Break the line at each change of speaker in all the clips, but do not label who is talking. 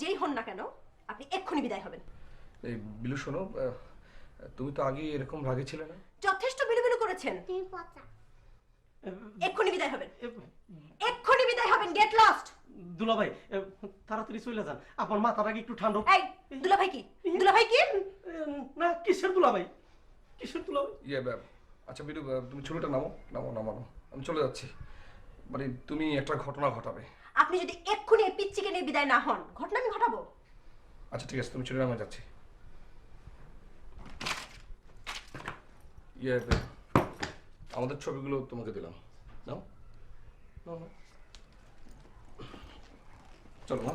যেই হন না কেন আপনি এক্ষুনি বিদায় হবেন।
এই বিলু শোনো তুমি তো আগে এরকম রাগে ছিলে না?
যথেষ্ট বিলুবিলু করেছেন। এক্ষুনি বিদায় হবেন। এক্ষুনি বিদায় হবেন গেট লস্ট
দুলা ভাই তাড়াতাড়ি চলে যান। আপনার মাথার আগে একটু ঠান্ডা
এই দুলাভাই কি? দুলাভাই কি?
না কিসের দুলা ভাই কিসের দুলা ভাই
ইয়ে আচ্ছা বিলু তুমি ছুরিটা নামো নামো নামানো। আমি চলে যাচ্ছি। মানে তুমি একটা ঘটনা ঘটাবে।
আপনি যদি এক্ষুনি এই পিচ্চিকে নিয়ে বিদায় না হন ঘটনা আমি ঘটাবো।
আচ্ছা ঠিক আছে তুমি ছুরি নামে যাচ্ছি। ইয়ে আমাদের ছবিগুলো তোমাকে দিলাম। নাও। নাও, নাও। চলো মা।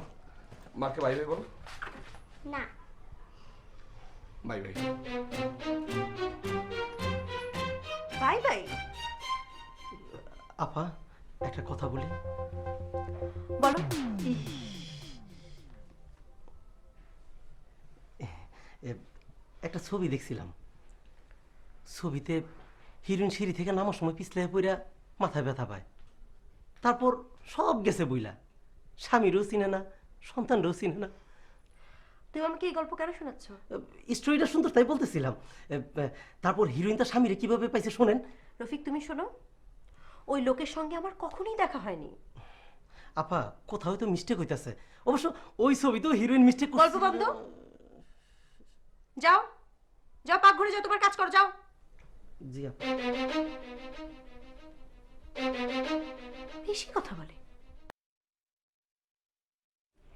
মাকে বাই বাই বলো।
না।
বাই বাই
বাই বাই
আপা একটা কথা বলি।
বলো।
একটা ছবি দেখছিলাম। ছবিতে হিরোইন সিঁড়ি থেকে নামার সময় পিছলে পইরা মাথা ব্যথা পায়। তারপর সব গেছে বইলা। স্বামীরও চিনে না সন্তানরও চিনে না।
তুমি আমাকে এই গল্প কেন শোনাচ্ছ?
স্টোরিটা সুন্দর তাই বলতেছিলাম। তারপর হিরোইন তার স্বামীরে কীভাবে পাইছে শোনেন।
রফিক তুমি শোনো। ওই লোকের সঙ্গে আমার কখনোই দেখা হয়নি।
আপা কোথাও তো মিস্টেক হইতাছে। অবশ্য ওই ছবি তো হিরোইন মিস্টেক
গল্প বন্ধ? যাও। যাও পাক ঘুরে যাও তোমার কাজ করো যাও।
জি আপা।
বেশি কথা বলে।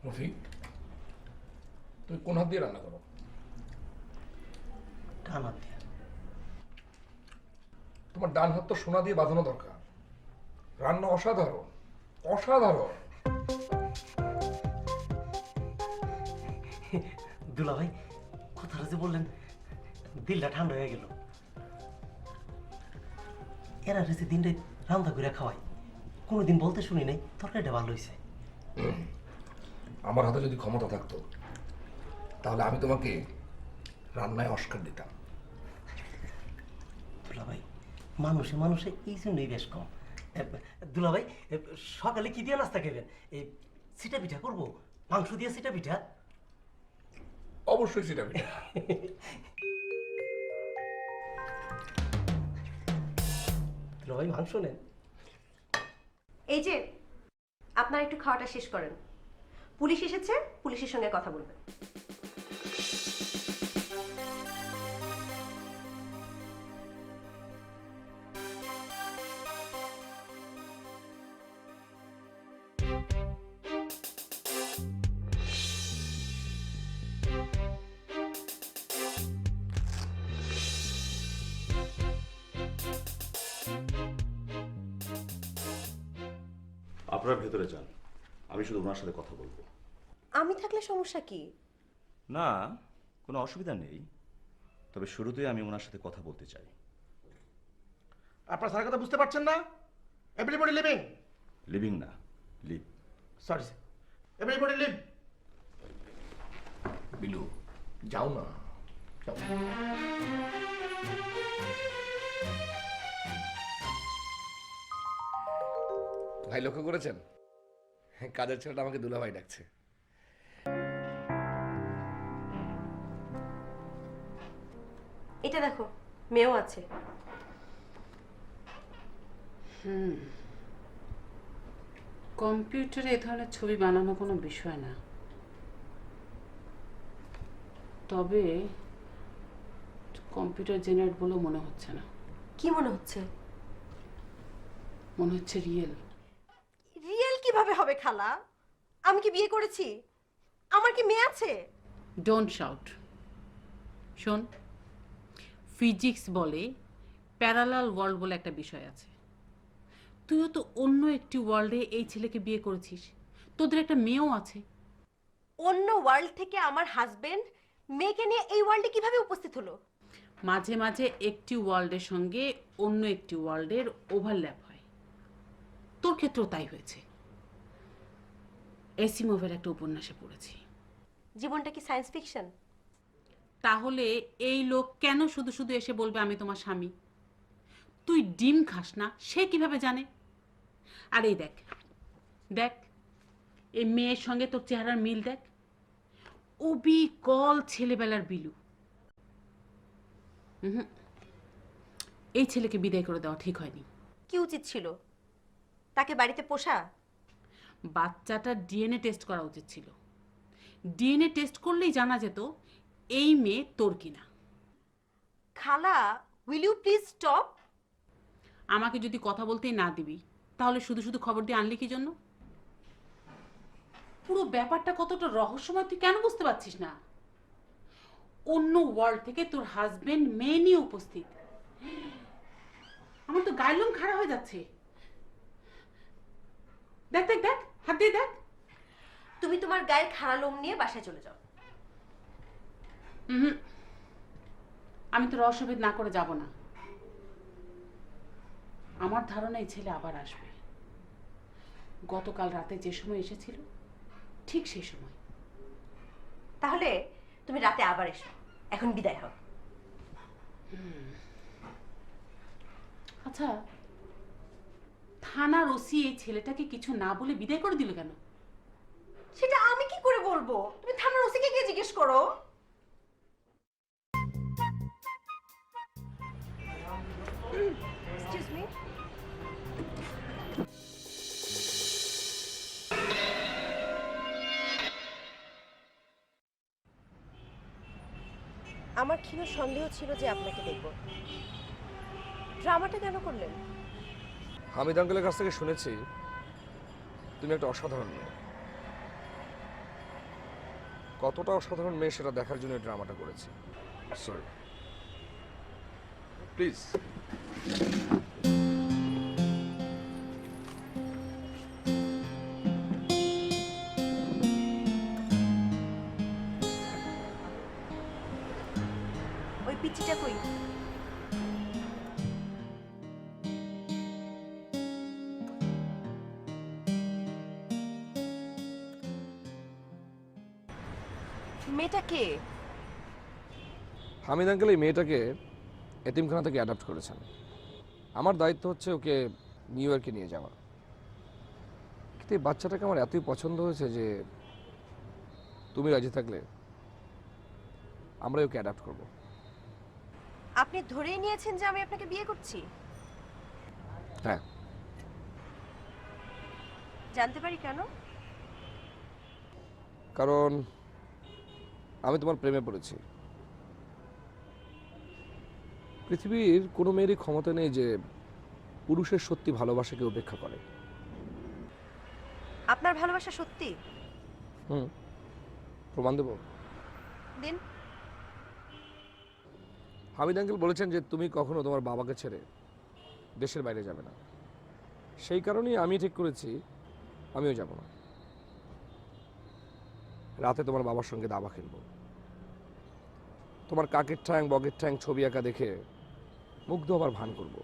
রফিক তুমি কোন হাত দিয়ে রান্না করো?
ডান হাত দিয়া।
তোমার ডান হাত তো সোনা দিয়ে বাঁধানো দরকার। রান্না অসাধারণ অসাধারণ।
দুলা ভাই কথাটা যে বললেন দিলটা ঠান্ডা হয়ে গেল। এরা রেসে দিনটাই রান্না করে খাওয়াই কোনোদিন বলতে শুনি নাই তরকারিটা ভালো হয়েছে।
আমার হাতে যদি ক্ষমতা থাকতো তাহলে আমি তোমাকে রান্নায় অস্কার দিতাম।
দুলা ভাই মানুষে মানুষে এই জন্যই বেশ কম। এ, দুলা ভাই সকালে কি দিয়ে নাস্তা খাবেন এই সিটা পিঠা করব? মাংস দিয়ে সিটা পিঠা?
অবশ্যই সেটা পিঠা।
দুলা ভাই মাংস নেন।
এই যে আপনার একটু খাওয়াটা শেষ করেন। পুলিশ এসেছে পুলিশের সঙ্গে কথা বলবেন।
আপনারা ভেতরে যান। আমি শুধু ওনার সাথে কথা বলব।
আমি থাকলে সমস্যা কি?
না কোনো অসুবিধা নেই। তবে শুরুতেই আমি ওনার সাথে কথা বলতে চাই।
আপনার স্যার কথা বুঝতে পারছেন না? এভরিবডি লিভিং
লিভিং না leave
sorry everybody leave
Bilu যাও না। যাও। ভাই লক্ষ্য করেছেন? কাজের ছেলেটা আমাকে দুলাভাই ডাকছে।
এটা দেখো মেয়েও আছে।
কম্পিউটারে এ ধরনের ছবি বানানো কোনো বিষয় না। তবে কম্পিউটার জেনারেট বলেও মনে হচ্ছে না।
কি মনে হচ্ছে?
মনে হচ্ছে রিয়েল।
কীভাবে হবে খালা? আমি কি বিয়ে করেছি? আমার কি মেয়ে আছে?
ডোন্ট শাউট শোন ফিজিক্স বলে প্যারালাল ওয়ার্ল্ড বলে একটা বিষয় আছে। তুইও তো অন্য একটি ওয়ার্ল্ডে এই ছেলেকে বিয়ে করেছিস। তোদের একটা মেয়েও আছে।
অন্য ওয়ার্ল্ড থেকে আমার হাজবেন্ড মেয়েকে নিয়ে এই ওয়ার্ল্ডে কীভাবে উপস্থিত হলো?
মাঝে মাঝে একটি ওয়ার্ল্ডের সঙ্গে অন্য একটি ওয়ার্ল্ডের ওভারল্যাপ হয়। তোর ক্ষেত্রেও তাই হয়েছে। এসিমোভের একটা উপন্যাসে পড়েছি।
জীবনটা কি সায়েন্স ফিকশন?
তাহলে এই লোক কেন শুধু শুধু এসে বলবে আমি তোমার স্বামী? তুই ডিম খাস না সে কীভাবে জানে? আর এই দেখ দেখ এই মেয়ের সঙ্গে তোর চেহারার মিল দেখ। অবিকল ছেলেবেলার বিলু। উহুম। এই ছেলেকে বিদায় করে দেওয়া ঠিক হয়নি।
কি উচিত ছিল? তাকে বাড়িতে পোষা?
বাচ্চাটার ডিএনএ টেস্ট করা উচিত ছিল। ডিএনএ টেস্ট করলেই জানা যেত এই মেয়ে তোর কিনা।
খালা উইল ইউ প্লিজ স্টপ
আমাকে যদি কথা বলতেই না দিবি তাহলে শুধু শুধু খবর দিয়ে আনলি কি জন্য? পুরো ব্যাপারটা কতটা রহস্যময় তুই কেন বুঝতে পারছিস না? অন্য ওয়ার্ল্ড থেকে তোর হাজবেন্ড মেয়ে নিয়ে উপস্থিত। আমার তো গায়ের লোম খাড়া হয়ে যাচ্ছে। দেখ দেখ দেখ। হাত দিয়ে দেখ
তুমি তোমার গায়ে খাড়া লোম নিয়ে বাসায় চলে যাও।
হুম আমি তো রহস্যভেদ না করে যাব না। আমার ধারণা এই ছেলে আবার আসবে। গতকাল রাতে যে সময় এসেছিল ঠিক সেই সময়।
তাহলে তুমি রাতে আবার এসো। এখন বিদায় হও।
আচ্ছা থানার ওসি এই ছেলেটাকে কিছু না বলে বিদায় করে দিল কেন?
সেটা আমি কি করে বলব? তুমি থানার ওসিকে গিয়ে জিজ্ঞেস করো। আমার ক্ষীণ সন্দেহ ছিল যে আপনাকে দেখব। ড্রামাটা কেন করলেন?
হামিদ আঙ্কেলের কাছ থেকে শুনেছি তুমি একটা অসাধারণ মেয়ে। কতটা অসাধারণ মেয়ে সেটা দেখার জন্য ড্রামাটা করেছি। সরি প্লিজ
ওই পিচ্চিটা কই? মেয়েটা কে
হামিদ আঙ্কেল এই মেয়েটাকে এতিমখানা থেকে অ্যাডাপ্ট করেছেন। আমার দায়িত্ব হচ্ছে ওকে নিউ ইয়র্কে নিয়ে যাওয়া। কিন্তু এই বাচ্চাটাকে আমার এতই পছন্দ হয়েছে যে তুমি রাজি থাকলে আমরা ওকে অ্যাডাপ্ট করব।
আপনি ধরেই নিয়েছেন যে আমি আপনাকে বিয়ে করছি?
হ্যাঁ।
জানতে পারি কেন?
কারণ আমি তোমার প্রেমে পড়েছি। পৃথিবীর কোনো মেয়েরই ক্ষমতা নেই যে পুরুষের সত্যি ভালোবাসাকে উপেক্ষা করে।
আপনার ভালোবাসা সত্যি?
হুম। প্রমাণ দেবো?
দিন।
হামিদ আঙ্কেল বলেছেন যে তুমি কখনো তোমার বাবাকে ছেড়ে দেশের বাইরে যাবে না। সেই কারণেই আমি ঠিক করেছি আমিও যাব না। রাতে তোমার বাবার সঙ্গে দাবা খেলব। তোমার কাকের ঠ্যাং বগের ঠ্যাং ছবি আঁকা দেখে মুগ্ধ আবার ভান করব।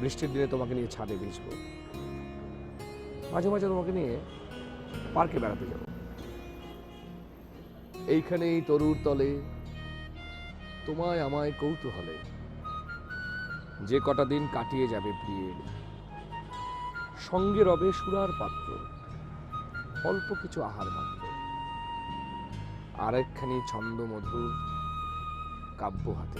বৃষ্টির দিনে তোমাকে নিয়ে ছাদে ভিজবো। মাঝে মাঝে তোমাকে নিয়ে পার্কে বেড়াতে যাব। এইখানেই তরুর তলে, তোমায় আমায় কৌতূহলে। যে কটা দিন কাটিয়ে যাবে প্রিয়ে সঙ্গে রবে সুরার পাত্র। অল্প কিছু আহার মাত্র। আরেকখানি ছন্দ মধুর কাব্য হাতে